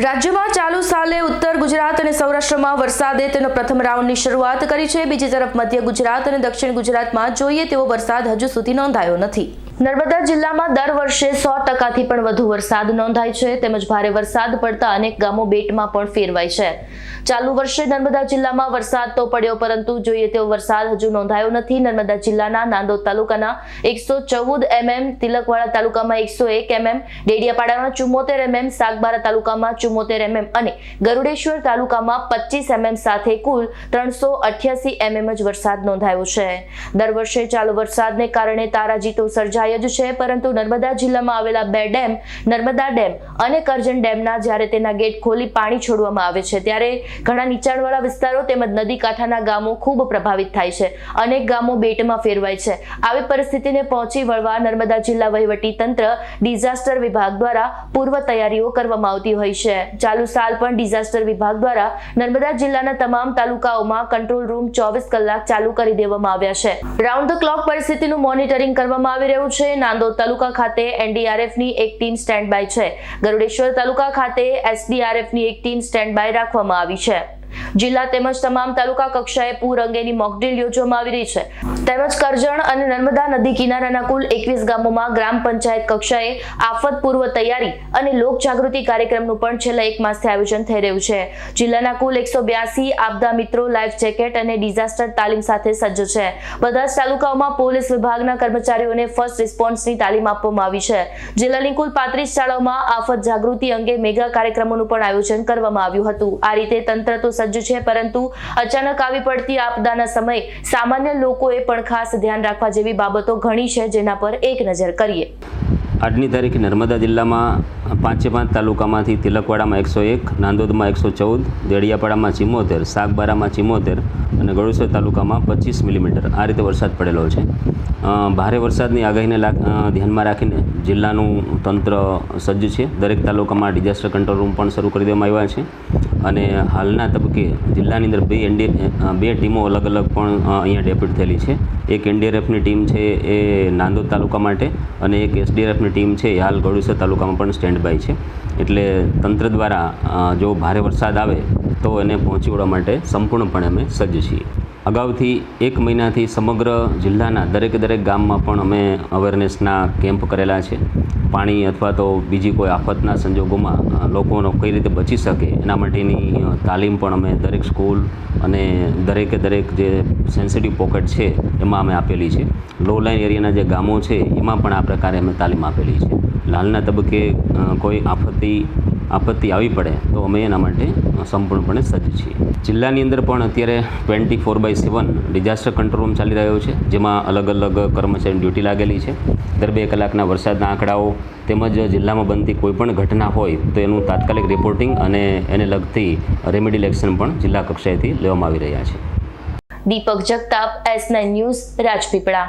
રાજ્યમાં ચાલુ સાલે ઉત્તર ગુજરાત અને સૌરાષ્ટ્રમાં વરસાદે તેનો પ્રથમ રાઉન્ડની શરૂઆત કરી છે. બીજી તરફ મધ્ય ગુજરાત અને દક્ષિણ ગુજરાતમાં જોઈએ તેવો વરસાદ હજુ સુધી નોંધાયો નથી. નર્મદા જિલ્લામાં દર વર્ષે સો ટકાથી પણ વધુ વરસાદ નોંધાય છે. તેમજ ભારે વરસાદ પડતા અનેક ગામો બેટમાં પણ ફેરવાય છે. ચાલુ વર્ષે નર્મદા જિલ્લામાં વરસાદ તો પડ્યો, પરંતુ જોઈએ તેવો વરસાદ હજુ નોંધાયો નથી. નર્મદા જિલ્લાના નાંદોદ તાલુકાના એકસો ચૌદ એમએમ, તિલકવાડા તાલુકામાં એકસો એક એમએમ ડેડિયાપાડામાં ચુમ્મોતેર એમએમ, સાગબારા તાલુકામાં ચુમ્મોતેર એમએમ અને ગરુડેશ્વર તાલુકામાં પચીસ એમએમ સાથે કુલ ત્રણસો અઠ્યાસી એમએમ જ વરસાદ નોંધાયો છે. દર વર્ષે ચાલુ વરસાદને કારણે તારાજી તો સર્જાય જ છે, પરંતુ નર્મદા જિલ્લામાં આવેલા બે ડેમ, નર્મદા ડેમ અને કરજણ ડેમના જ્યારે તેના ગેટ ખોલી પાણી છોડવામાં આવે છે, ત્યારે ઘણા નીચાણવાળા વિસ્તારો તેમજ નદી કાંઠાના ગામો ખૂબ પ્રભાવિત થાય છે. અનેક ગામો બેટમાં ફેરવાય છે. આવી પરિસ્થિતિને પહોંચી વળવા નર્મદા જિલ્લા વહીવટી તંત્ર ડિઝાસ્ટર વિભાગ દ્વારા પૂર્વ તૈયારીઓ કરવામાં આવતી હોય છે. ચાલુ સાલ પણ ડિઝાસ્ટર વિભાગ દ્વારા નર્મદા જિલ્લાના તમામ તાલુકાઓમાં કંટ્રોલ રૂમ ચોવીસ કલાક ચાલુ કરી દેવામાં આવ્યા છે. રાઉન્ડ ધ ક્લોક પરિસ્થિતિનું મોનિટરિંગ કરવામાં આવી રહ્યું છે. નાંદોદ તાલુકા ખાતે એનડીઆરએફની એક ટીમ સ્ટેન્ડ બાય છે. ગરુડેશ્વર તાલુકા ખાતે એસડીઆરએફની એક ટીમ સ્ટેન્ડ બાય રાખવામાં આવી છે. જિલ્લા તેમજ તમામ તાલુકા કક્ષાએ પૂર અંગેની મોકડ્રીલ યોજવામાં આવી રહી છે. તેમજ કરજણ અને નર્મદા નદી કિનારાના કુલ એકવીસ ગામોમાં ગ્રામ પંચાયત કક્ષાએ આફત પૂર્વ તૈયારી અને લોક જાગૃતિ કાર્યક્રમનું પણ છેલ્લા એક માસથી આયોજન થઈ રહ્યું છે. જિલ્લાના કુલ એકસો બ્યાસી આપદા મિત્રો લાઈફ જેકેટ અને ડિઝાસ્ટર તાલીમ સાથે સજ્જ છે. બધા જ તાલુકાઓમાં પોલીસ વિભાગના કર્મચારીઓને ફર્સ્ટ રિસ્પોન્સની તાલીમ આપવામાં આવી છે. જિલ્લાની કુલ પાંત્રીસ શાળાઓમાં આફત જાગૃતિ અંગે મેગા કાર્યક્રમોનું પણ આયોજન કરવામાં આવ્યું હતું. આ રીતે તંત્ર તો સજ્જ છે, પરંતુ અચાનક આવી પડતી આપદાના સમયે સામાન્ય લોકોએ પણ ખાસ ધ્યાન રાખવા જેવી બાબતો ઘણી છે, જેના પર એક નજર કરીએ. આજની તારીખે નર્મદા જિલ્લામાં પાંચે પાંચ તાલુકામાંથી તિલકવાડામાં એકસો એક, નાંદોદમાં એકસો ચૌદ, દેડિયાપાડામાં ચિમોતેર, સાગબારામાં ચિમોતેર અને ગળુસર તાલુકામાં પચીસ મિલીમીટર. આ રીતે વરસાદ પડેલો છે. ભારે વરસાદની આગાહીને ધ્યાનમાં રાખીને જિલ્લાનું તંત્ર સજ્જ છે. દરેક તાલુકામાં ડિઝાસ્ટર કંટ્રોલ રૂમ પણ શરૂ કરી દેવામાં આવ્યા છે. અને હાલના તબક્કે જિલ્લાની અંદર બે એનડી બે ટીમો અલગ અલગ પણ અહીંયા ડેપ્યુટ થયેલી છે. એક એનડીઆરએફની ટીમ છે એ નાંદોદ તાલુકા માટે અને એક એસડીઆરએફની ટીમ છે એ હાલ ગળુસર તાલુકામાં પણ સ્ટેન્ડ બાય છે. એટલે તંત્ર દ્વારા જો ભારે વરસાદ આવે, તો એને પહોંચી વળવા માટે સંપૂર્ણપણે અમે સજ્જ છીએ. અગાઉથી એક મહિનાથી સમગ્ર જિલ્લાના દરેકે દરેક ગામમાં પણ અમે અવેરનેસના કેમ્પ કરેલા છે. પાણી અથવા તો બીજી કોઈ આફતના સંજોગોમાં લોકોનો કઈ રીતે બચી શકે, એના માટેની તાલીમ પણ અમે દરેક સ્કૂલ અને દરેકે દરેક જે સેન્સિટિવ પોકેટ છે, એમાં અમે આપેલી છે. લો લાઇન એરિયાના જે ગામો છે, એમાં પણ આ પ્રકારે અમે તાલીમ આપેલી છે. હાલના તબક્કે કોઈ આફતી આપત્તિ આવી પડે, તો અમે એના માટે સંપૂર્ણપણે સજ્જ છીએ. જિલ્લાની અંદર પણ અત્યારે twenty four by seven disaster control room ચાલી રહ્યો છે, જેમાં અલગ અલગ કર્મચારીની ડ્યુટી લાગેલી છે. દર બે કલાકના વરસાદના આંકડાઓ તેમજ જિલ્લામાં બનતી કોઈપણ ઘટના હોય, તો એનું તાત્કાલિક રિપોર્ટિંગ અને એને લગતી રેમેડિયલ એક્શન પણ જિલ્લા કક્ષાએથી લેવામાં આવી રહ્યા છે. Deepak Jagtap, S news, Rajpipla.